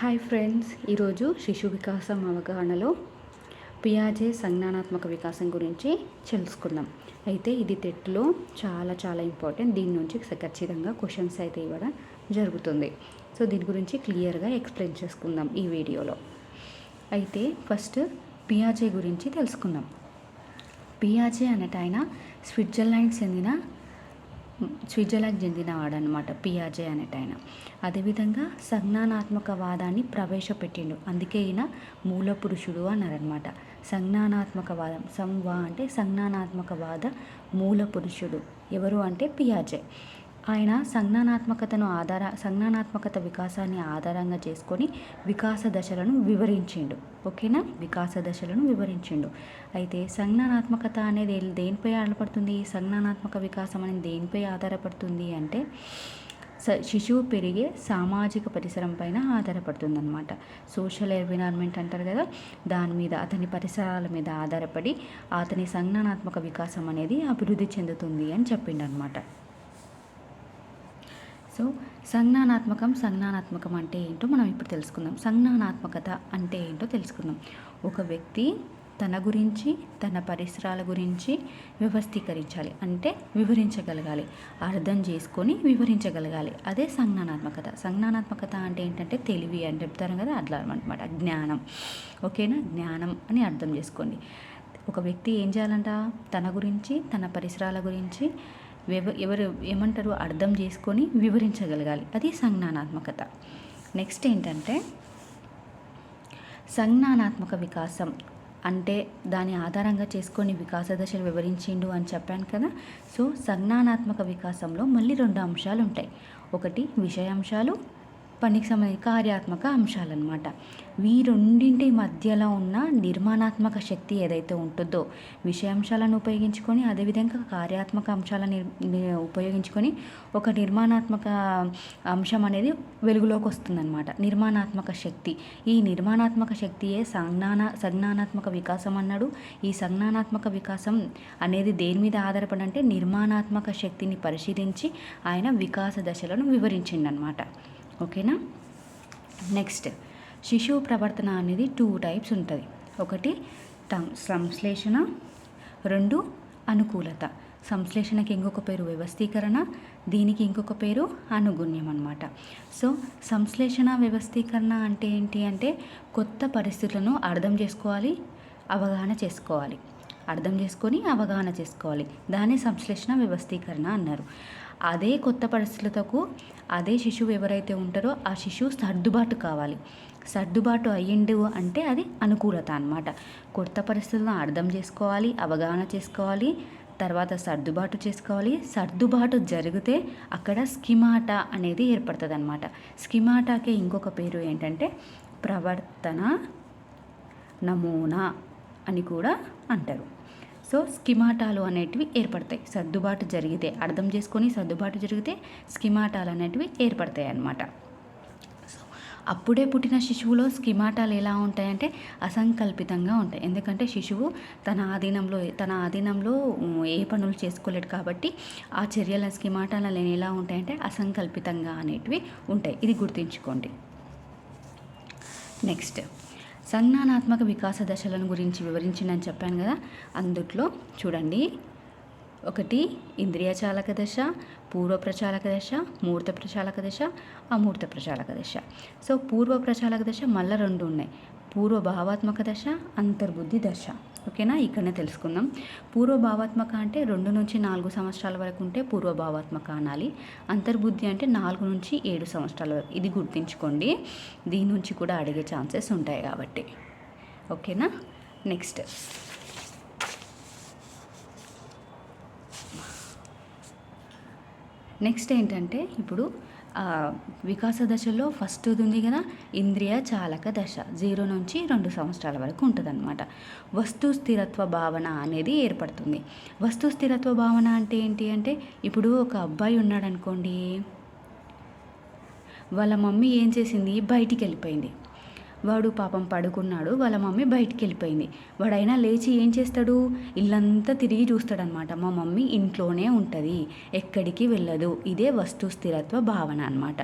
Hi friends ఈరోజు శిశు వికాసం అవగాహనలో పియాజే సంజ్ఞానాత్మక వికాసం గురించి తెలుసుకుందాం. అయితే ఇది టెట్లో చాలా చాలా ఇంపార్టెంట్ దీని నుంచి ఖచ్చితంగా క్వశ్చన్స్ అయితే ఇవ్వడం జరుగుతుంది. సో దీని గురించి క్లియర్గా ఎక్స్ప్లెయిన్ చేసుకుందాం ఈ వీడియోలో. అయితే ఫస్ట్ పియాజే గురించి తెలుసుకుందాం. పియాజే అన్నట్టు ఆయన స్విట్జర్లాండ్ చెందిన స్విట్జర్లాండ్ చెందినవాడు అనమాట పియాజే అనేట ఆయన. అదేవిధంగా సంజ్ఞానాత్మక వాదాన్ని ప్రవేశపెట్టిండు. అందుకే ఈయన మూల పురుషుడు అన్నారనమాట సంజ్ఞానాత్మక వాదం సంవా అంటే సంజ్ఞానాత్మక వాద మూల పురుషుడు ఎవరు అంటే పియాజే ఆయన సంజ్ఞానాత్మకతను ఆధార సంజ్ఞానాత్మకత వికాసాన్ని ఆధారంగా చేసుకొని వికాస దశలను వివరించిండు. ఓకేనా? వికాస దశలను వివరించిండు. అయితే సంజ్ఞానాత్మకత అనేది దేనిపై ఆధారపడుతుంది? సంజ్ఞానాత్మక వికాసం అనేది దేనిపై ఆధారపడుతుంది అంటే స శిశువు పెరిగే సామాజిక పరిసరం పైన ఆధారపడుతుందన్నమాట. సోషల్ ఎన్విరాన్మెంట్ అంటారు కదా దాని మీద అతని పరిసరాల మీద ఆధారపడి అతని సంజ్ఞానాత్మక వికాసం అనేది అభివృద్ధి చెందుతుంది అని చెప్పిండనమాట సో సంజ్ఞానాత్మకం సంజ్ఞానాత్మకం అంటే ఏంటో మనం ఇప్పుడు తెలుసుకుందాం. సంజ్ఞానాత్మకత అంటే ఏంటో తెలుసుకుందాం. ఒక వ్యక్తి తన గురించి తన పరిసరాల గురించి వ్యవస్థీకరించాలి. అంటే వివరించగలగాలి. అర్థం చేసుకొని వివరించగలగాలి. అదే సంజ్ఞానాత్మకత. సంజ్ఞానాత్మకత అంటే ఏంటంటే తెలివి అని చెప్తారు కదా అట్లా అనమాట జ్ఞానం. ఓకేనా? జ్ఞానం అని అర్థం చేసుకోండి. ఒక వ్యక్తి ఏం చేయాలంట? తన గురించి తన పరిసరాల గురించి ఎవరు ఏమంటారు? అర్థం చేసుకొని వివరించగలగాలి. అది సంజ్ఞానాత్మకత. నెక్స్ట్ ఏంటంటే సంజ్ఞానాత్మక వికాసం అంటే దాని ఆధారంగా చేసుకొని వికాస దశలు వివరించిండు అని చెప్పాను కదా. సో సంజ్ఞానాత్మక వికాసంలో మళ్ళీ రెండు అంశాలు ఉంటాయి ఒకటి విషయాంశాలు పనికి సంబంధించిన కార్యాత్మక అంశాలన్నమాట. వీరెండింటి మధ్యలో ఉన్న నిర్మాణాత్మక శక్తి ఏదైతే ఉంటుందో విషయాంశాలను ఉపయోగించుకొని అదేవిధంగా కార్యాత్మక అంశాలను ఉపయోగించుకొని ఒక నిర్మాణాత్మక అంశం అనేది వెలుగులోకి వస్తుందన్నమాట. నిర్మాణాత్మక శక్తి. ఈ నిర్మాణాత్మక శక్తియే సంజ్ఞాన సంజ్ఞానాత్మక వికాసం అన్నాడు. ఈ సంజ్ఞానాత్మక వికాసం అనేది దేని మీద ఆధారపడి అంటే నిర్మాణాత్మక శక్తిని పరిశీలించి ఆయన వికాస దశలను వివరించిండనమాట ఓకేనా? నెక్స్ట్ శిశువు ప్రవర్తన అనేది టూ టైప్స్ ఉంటుంది. ఒకటి సంశ్లేషణ. రెండు అనుకూలత. సంశ్లేషణకి ఇంకొక పేరు వ్యవస్థీకరణ. దీనికి ఇంకొక పేరు అనుగుణ్యం అనమాట సో సంశ్లేషణ వ్యవస్థీకరణ అంటే ఏంటి అంటే కొత్త పరిస్థితులను అర్థం చేసుకోవాలి అవగాహన చేసుకోవాలి. అర్థం చేసుకొని అవగాహన చేసుకోవాలి. దాన్ని సంశ్లేషణ వ్యవస్థీకరణ అన్నారు. అదే కొత్త పరిస్థితులకు అదే శిశువు ఎవరైతే ఉంటారో ఆ శిశువు సర్దుబాటు కావాలి. సర్దుబాటు అయ్యిండు అంటే అది అనుకూలత అనమాట కొత్త పరిస్థితులను అర్థం చేసుకోవాలి అవగాహన చేసుకోవాలి తర్వాత సర్దుబాటు చేసుకోవాలి. సర్దుబాటు జరిగితే అక్కడ స్కిమాటా అనేది ఏర్పడుతుంది అనమాట స్కిమాటాకే ఇంకొక పేరు ఏంటంటే ప్రవర్తన నమూనా అని కూడా అంటారు. సో స్కిమాటాలు అనేటివి ఏర్పడతాయి. సర్దుబాటు జరిగితే అర్థం చేసుకొని సర్దుబాటు జరిగితే స్కిమాటాలు అనేటివి ఏర్పడతాయి అన్నమాట. సో అప్పుడే పుట్టిన శిశువులో స్కిమాటాలు ఎలా ఉంటాయంటే అసంకల్పితంగా ఉంటాయి. ఎందుకంటే శిశువు తన ఆధీనంలో తన ఆధీనంలో ఏ పనులు చేసుకోలేడు కాబట్టి ఆ చర్యల స్కిమాటాలు ఎలా ఉంటాయంటే అసంకల్పితంగా అనేటివి ఉంటాయి. ఇది గుర్తుంచుకోండి. నెక్స్ట్ సంజ్ఞానాత్మక వికాస దశలను గురించి వివరించిందని చెప్పాను కదా అందుట్లో చూడండి. ఒకటి ఇంద్రియ చాలక దశ పూర్వ ప్రచాలక దశ మూర్త ప్రచాలక దశ అమూర్త ప్రచాలక దశ. సో పూర్వ ప్రచాలక దశ మళ్ళీ రెండు ఉన్నాయి. పూర్వ భావాత్మక దశ అంతర్బుద్ధి దశ. ఓకేనా? ఇక్కడనే తెలుసుకుందాం. పూర్వ భావాత్మక అంటే రెండు నుంచి నాలుగు సంవత్సరాల వరకు ఉంటే పూర్వ భావాత్మక అనాలి. అంతర్బుద్ధి అంటే నాలుగు నుంచి ఏడు సంవత్సరాల వరకు. ఇది గుర్తుంచుకోండి. దీని నుంచి కూడా అడిగే ఛాన్సెస్ ఉంటాయి కాబట్టి. ఓకేనా? నెక్స్ట్. నెక్స్ట్ ఏంటంటే ఇప్పుడు వికాస దశలో ఫస్ట్ ఉంది కదా ఇంద్రియ చాలక దశ. జీరో నుంచి రెండు సంవత్సరాల వరకు ఉంటుందన్నమాట. వస్తు స్థిరత్వ భావన అనేది ఏర్పడుతుంది. వస్తు స్థిరత్వ భావన అంటే ఏంటి అంటే ఇప్పుడు ఒక అబ్బాయి ఉన్నాడు అనుకోండి వాళ్ళ మమ్మీ ఏం చేసింది? బయటికి వెళ్ళిపోయింది. వాడు పాపం పడుకున్నాడు వాళ్ళ మమ్మీ బయటికి వెళ్ళిపోయింది వాడైనా లేచి ఏం చేస్తాడు? ఇల్లంతా తిరిగి చూస్తాడనమాట మా మమ్మీ ఇంట్లోనే ఉంటుంది ఎక్కడికి వెళ్ళదు. ఇదే వస్తు స్థిరత్వ భావన అనమాట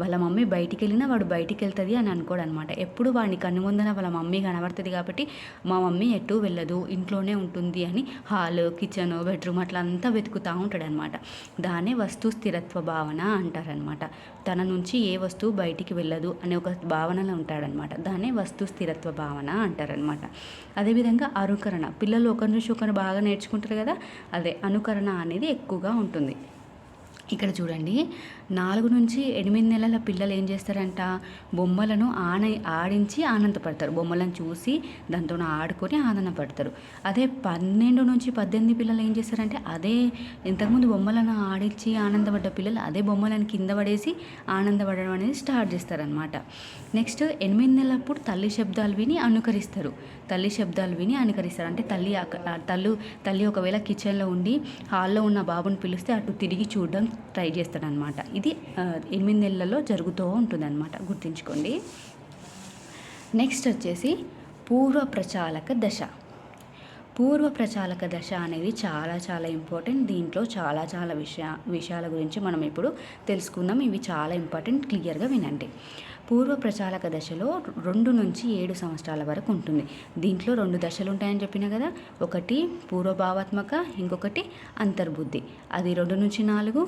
వాళ్ళ మమ్మీ బయటికి వెళ్ళినా వాడు బయటికి వెళ్తుంది అని అనుకోడు అనమాట ఎప్పుడు వాడిని కన్ను ముందన వాళ్ళ మమ్మీ కనబడుతుంది కాబట్టి మా మమ్మీ ఎటు వెళ్ళదు ఇంట్లోనే ఉంటుంది అని హాల్ కిచెన్ బెడ్రూమ్ అట్లా అంతా వెతుకుతూ ఉంటాడనమాట దాన్నే వస్తు స్థిరత్వ భావన అంటారనమాట తన నుంచి ఏ వస్తువు బయటికి వెళ్ళదు అనే ఒక భావనలో ఉంటాడనమాట దాన్ని వస్తు స్థిరత్వ భావన అంటారనమాట అదేవిధంగా అనుకరణ. పిల్లలు ఒకరి నుంచి ఒకరు బాగా నేర్చుకుంటారు కదా అదే అనుకరణ అనేది ఎక్కువగా ఉంటుంది. ఇక్కడ చూడండి. నాలుగు నుంచి ఎనిమిది నెలల పిల్లలు ఏం చేస్తారంట? బొమ్మలను ఆన ఆడించి ఆనందపడతారు. బొమ్మలను చూసి దాంతో ఆడుకొని ఆనందపడతారు. అదే పన్నెండు నుంచి పద్దెనిమిది పిల్లలు ఏం చేస్తారంటే అదే ఇంతకుముందు బొమ్మలను ఆడించి ఆనందపడ్డ పిల్లలు అదే బొమ్మలను కింద పడేసి ఆనందపడడం అనేది స్టార్ట్ చేస్తారనమాట నెక్స్ట్ ఎనిమిది నెలలప్పుడు తల్లి శబ్దాలు విని అనుకరిస్తారు. తల్లి శబ్దాలు విని అనుకరిస్తారు. అంటే తల్లి తల్లు తల్లి ఒకవేళ కిచెన్లో ఉండి హాల్లో ఉన్న బాబుని పిలిస్తే అటు తిరిగి చూడడం ట్రై చేస్తాడనమాట ఇది ఎనిమిది నెలలలో జరుగుతూ ఉంటుందన్నమాట. గుర్తుంచుకోండి. నెక్స్ట్ వచ్చేసి పూర్వ ప్రచాలక దశ. పూర్వ ప్రచాలక దశ అనేది చాలా చాలా ఇంపార్టెంట్. దీంట్లో చాలా చాలా విషయ విషయాల గురించి మనం ఇప్పుడు తెలుసుకుందాం. ఇవి చాలా ఇంపార్టెంట్. క్లియర్గా వినండి. పూర్వ ప్రచాలక దశలో రెండు నుంచి ఏడు సంవత్సరాల వరకు ఉంటుంది. దీంట్లో రెండు దశలు ఉంటాయని చెప్పిన కదా ఒకటి పూర్వభావాత్మక ఇంకొకటి అంతర్బుద్ధి. అది రెండు నుంచి నాలుగు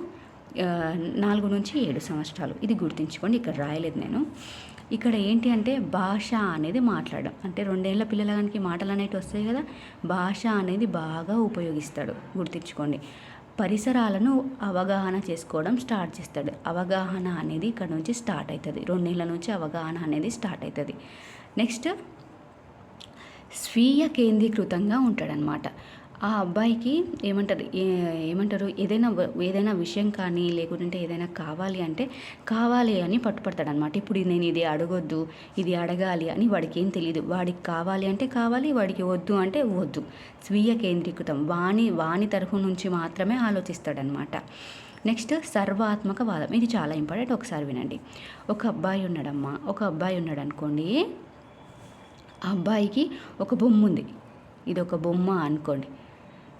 నాలుగు నుంచి ఏడు సంవత్సరాలు. ఇది గుర్తుంచుకోండి ఇక్కడ రాయలేదు నేను. ఇక్కడ ఏంటి అంటే భాష అనేది మాట్లాడడం. అంటే రెండేళ్ళ పిల్లలకి మాటలు అనేవి వస్తాయి కదా భాష అనేది బాగా ఉపయోగిస్తాడు. గుర్తుంచుకోండి. పరిసరాలను అవగాహన చేసుకోవడం స్టార్ట్ చేస్తాడు. అవగాహన అనేది ఇక్కడ నుంచి స్టార్ట్ అవుతుంది. రెండేళ్ళ నుంచి అవగాహన అనేది స్టార్ట్ అవుతుంది. నెక్స్ట్ స్వీయ కేంద్రీకృతంగా ఉంటాడనమాట ఆ అబ్బాయికి ఏమంటారు ఏమంటారు? ఏదైనా ఏదైనా విషయం కానీ లేకుంటే ఏదైనా కావాలి అంటే కావాలి అని పట్టుపడతాడు అనమాట ఇప్పుడు నేను ఇది అడగొద్దు ఇది అడగాలి అని వాడికి ఏం తెలియదు వాడికి కావాలి అంటే కావాలి వాడికి వద్దు అంటే వద్దు. స్వీయ కేంద్రీకృతం వాణి వాణి తరఫు నుంచి మాత్రమే ఆలోచిస్తాడనమాట నెక్స్ట్ సర్వాత్మక వాదం. ఇది చాలా ఇంపార్టెంట్. ఒకసారి వినండి. ఒక అబ్బాయి ఉన్నాడమ్మా. ఒక అబ్బాయి ఉన్నాడు అనుకోండి ఆ అబ్బాయికి ఒక బొమ్మ ఉంది ఇది ఒక బొమ్మ అనుకోండి.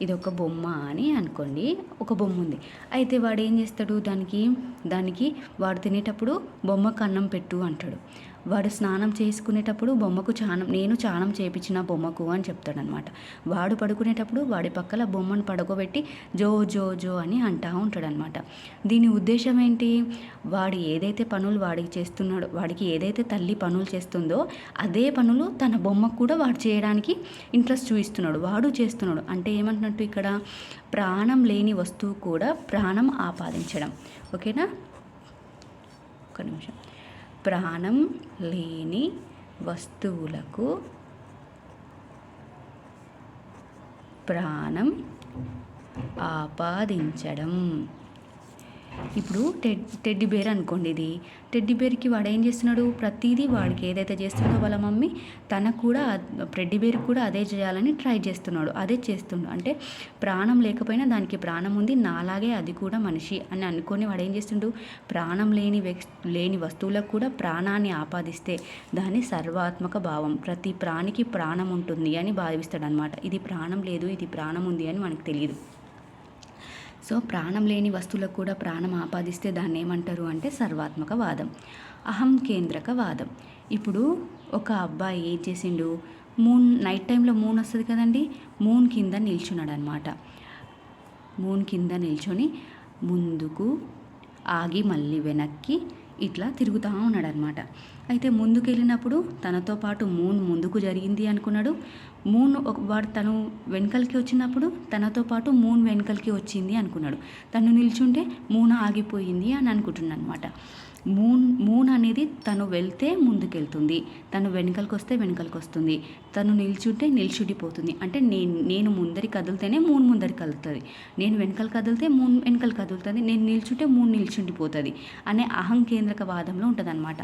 ఇది ఒక బొమ్మ అని అనుకోండి ఒక బొమ్మ ఉంది. అయితే వాడు ఏం చేస్తాడు? దానికి దానికి వాడు తినేటప్పుడు బొమ్మకు అన్నం పెట్టు అంటాడు. వాడు స్నానం చేసుకునేటప్పుడు బొమ్మకు చానం నేను చానం చేపించిన బొమ్మకు అని చెప్తాడనమాట. వాడు పడుకునేటప్పుడు వాడి పక్కల బొమ్మను పడుకోబెట్టి జో జో జో అని అంటా ఉంటాడనమాట. దీని ఉద్దేశం ఏంటి? వాడు ఏదైతే పనులు వాడికి చేస్తున్నాడో వాడికి ఏదైతే తల్లి పనులు చేస్తుందో అదే పనులు తన బొమ్మకు కూడా వాడు చేయడానికి ఇంట్రెస్ట్ చూపిస్తున్నాడు వాడు చేస్తున్నాడు. అంటే ఏమంటున్నట్టు ఇక్కడ? ప్రాణం లేని వస్తువు కూడా ప్రాణం ఆపాదించడం. ఓకేనా? ఒక నిమిషం. ప్రాణం లేని వస్తువులకు ప్రాణం ఆపాదించడం. ఇప్పుడు టెడ్ టెడ్డి బేర్ అనుకోండి ఇది. టెడ్డి బేర్కి వాడు ఏం చేస్తున్నాడు? ప్రతిదీ వాడికి ఏదైతే చేస్తున్నాడో వాళ్ళ మమ్మీ తనకు కూడా టెడ్డి బేర్కి కూడా అదే చేయాలని ట్రై చేస్తున్నాడు. అదే చేస్తున్నాడు అంటే ప్రాణం లేకపోయినా దానికి ప్రాణం ఉంది. నాలాగే అది కూడా మనిషి అని అనుకొని వాడు ఏం చేస్తుండు? ప్రాణం లేని లేని వస్తువులకు కూడా ప్రాణాన్ని ఆపాదిస్తే దాన్ని సర్వాత్మక భావం ప్రతి ప్రాణికి ప్రాణం ఉంటుంది అని భావిస్తాడనమాట ఇది ప్రాణం లేదు ఇది ప్రాణం ఉంది అని మనకు తెలియదు సో ప్రాణం లేని వస్తువులకు కూడా ప్రాణం ఆపాదిస్తే దాన్ని ఏమంటారు అంటే సర్వాత్మక వాదం అహం కేంద్రక వాదం ఇప్పుడు ఒక అబ్బాయి ఏం చేసిండు? మూన్ నైట్ టైంలో మూన్ వస్తుంది కదండి మూన్ కింద నిల్చున్నాడు అనమాట మూన్ కింద నిల్చొని ముందుకు ఆగి మళ్ళీ వెనక్కి ఇట్లా తిరుగుతూ ఉన్నాడు అనమాట అయితే ముందుకు వెళ్ళినప్పుడు తనతో పాటు మూన్ ముందుకు జరిగింది అనుకున్నాడు. మూన్ వాడు తను వెనకలికి వచ్చినప్పుడు తనతో పాటు మూన్ వెనకలికి వచ్చింది అనుకున్నాడు. తను నిల్చుంటే మూన్ ఆగిపోయింది అని అనుకుంటున్నాను అనమాట మూన్ మూన్ అనేది తను వెళ్తే ముందుకెళ్తుంది. తను వెనకలకు వస్తే వెనకలకు వస్తుంది తను నిల్చుంటే నిల్చుడిపోతుంది. అంటే నేను నేను ముందరి కదిలితేనే మూన్ ముందరి కదులుతుంది. నేను వెనుకలు కదిలితే మూన్ వెనకలు కదులుతుంది. నేను నిల్చుంటే మూన్ నిల్చుండిపోతుంది అనే అహంకేంద్రక వాదంలో ఉంటుంది అనమాట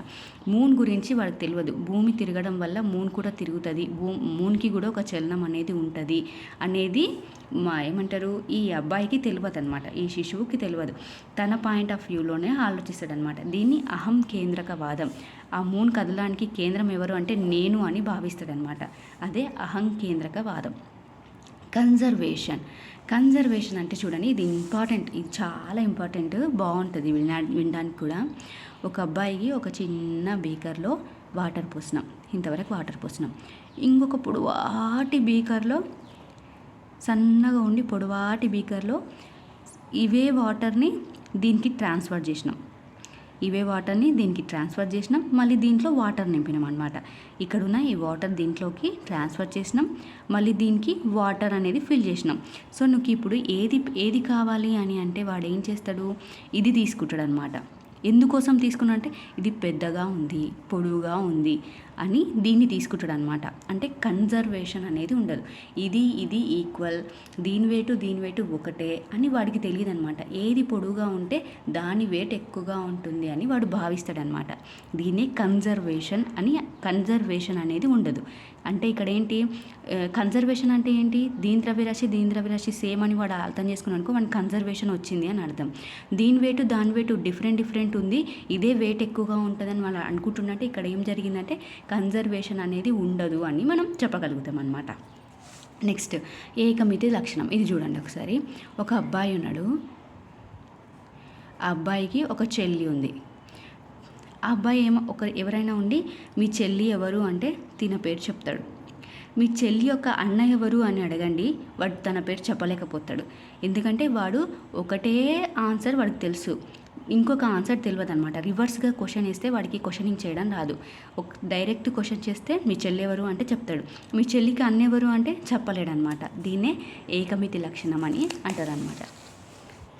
మూన్ గురించి వాళ్ళకి తెలియదు. భూమి తిరగడం వల్ల మూన్ కూడా తిరుగుతుంది. భూ మూన్కి కూడా ఒక చలనం అనేది ఉంటుంది అనేది మా ఏమంటారు ఈ అబ్బాయికి తెలియదు అనమాట ఈ శిశువుకి తెలియదు. తన పాయింట్ ఆఫ్ వ్యూలోనే ఆలోచిస్తాడనమాట దీన్ని అహం కేంద్రక వాదం. ఆ మూన్ కదలడానికి కేంద్రం ఎవరు అంటే నేను అని భావిస్తాడనమాట అదే అహం కేంద్రకవాదం కన్జర్వేషన్. కన్జర్వేషన్ అంటే చూడండి ఇది ఇంపార్టెంట్ ఇది చాలా ఇంపార్టెంట్ బాగుంటుంది వినా వినడానికి కూడా. ఒక అబ్బాయికి ఒక చిన్న బీకర్లో వాటర్ పోసినాం ఇంతవరకు వాటర్ పోసినాం. ఇంకొక పొడవాటి బీకర్లో సన్నగా ఉండి పొడవాటి బీకర్లో ఇవే వాటర్ని దీనికి ట్రాన్స్ఫర్ చేసినాం. ఇవే వాటర్ని దీనికి ట్రాన్స్ఫర్ చేసినాం. మళ్ళీ దీంట్లో వాటర్ నింపినాం అనమాట ఇక్కడున్న ఈ వాటర్ దీంట్లోకి ట్రాన్స్ఫర్ చేసినాం. మళ్ళీ దీనికి వాటర్ అనేది ఫిల్ చేసినాం. సో నువ్వు ఇప్పుడు ఏది ఏది కావాలి అని అంటే వాడు ఏం చేస్తాడు? ఇది తీసుకుంటాడు అనమాట ఎందుకోసం తీసుకున్నా అంటే ఇది పెద్దగా ఉంది పొడువుగా ఉంది. అని దీన్ని తీసుకుంటాడు అనమాట అంటే కన్జర్వేషన్ అనేది ఉండదు. ఇది ఇది ఈక్వల్ దీని వేటు దీని వేటు ఒకటే అని వాడికి తెలియదు అనమాట ఏది పొడువుగా ఉంటే దాని వెయిట్ ఎక్కువగా ఉంటుంది అని వాడు భావిస్తాడనమాట. దీన్నే కన్జర్వేషన్ అని కన్జర్వేషన్ అనేది ఉండదు. అంటే ఇక్కడ ఏంటి కన్జర్వేషన్ అంటే ఏంటి? దీని ద్రవ్యరాశి దీని ద్రవ్యరాశి సేమ్ అని వాడు అర్థం చేసుకున్నాను అనుకో వాడికి కన్జర్వేషన్ వచ్చింది అని అర్థం. దీని వేటు దాని వేటు డిఫరెంట్ డిఫరెంట్ ఉంది. ఇదే వెయిట్ ఎక్కువగా ఉంటుందని వాళ్ళు అనుకుంటున్నట్టే ఇక్కడ ఏం జరిగిందంటే కన్జర్వేషన్ అనేది ఉండదు అని మనం చెప్పగలుగుతాం అనమాట నెక్స్ట్ ఏకమితి లక్షణం. ఇది చూడండి ఒకసారి. ఒక అబ్బాయి ఉన్నాడు. ఆ అబ్బాయికి ఒక చెల్లి ఉంది. ఆ అబ్బాయి ఏమో ఒక ఎవరైనా ఉండి మీ చెల్లి ఎవరు? అంటే తిన పేరు చెప్తాడు. మీ చెల్లి యొక్క అన్న ఎవరు? అని అడగండి. వాడు తన పేరు చెప్పలేకపోతాడు. ఎందుకంటే వాడు ఒకటే ఆన్సర్ వాడికి తెలుసు. ఇంకొక ఆన్సర్ తెలియదు అనమాట రివర్స్గా క్వశ్చన్ వేస్తే వాడికి క్వశ్చనింగ్ చేయడం రాదు. ఒక డైరెక్ట్ క్వశ్చన్ చేస్తే మీ చెల్లి ఎవరు అంటే చెప్తాడు. మీ చెల్లికి అన్నెవరు అంటే చెప్పలేడనమాట దీన్నే ఏకమితి లక్షణం అని అంటారనమాట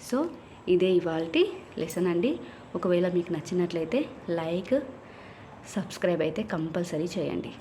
సో ఇదే ఇవాళ లెసన్ అండి. ఒకవేళ మీకు నచ్చినట్లయితే లైక్ సబ్స్క్రైబ్ అయితే కంపల్సరీ చేయండి.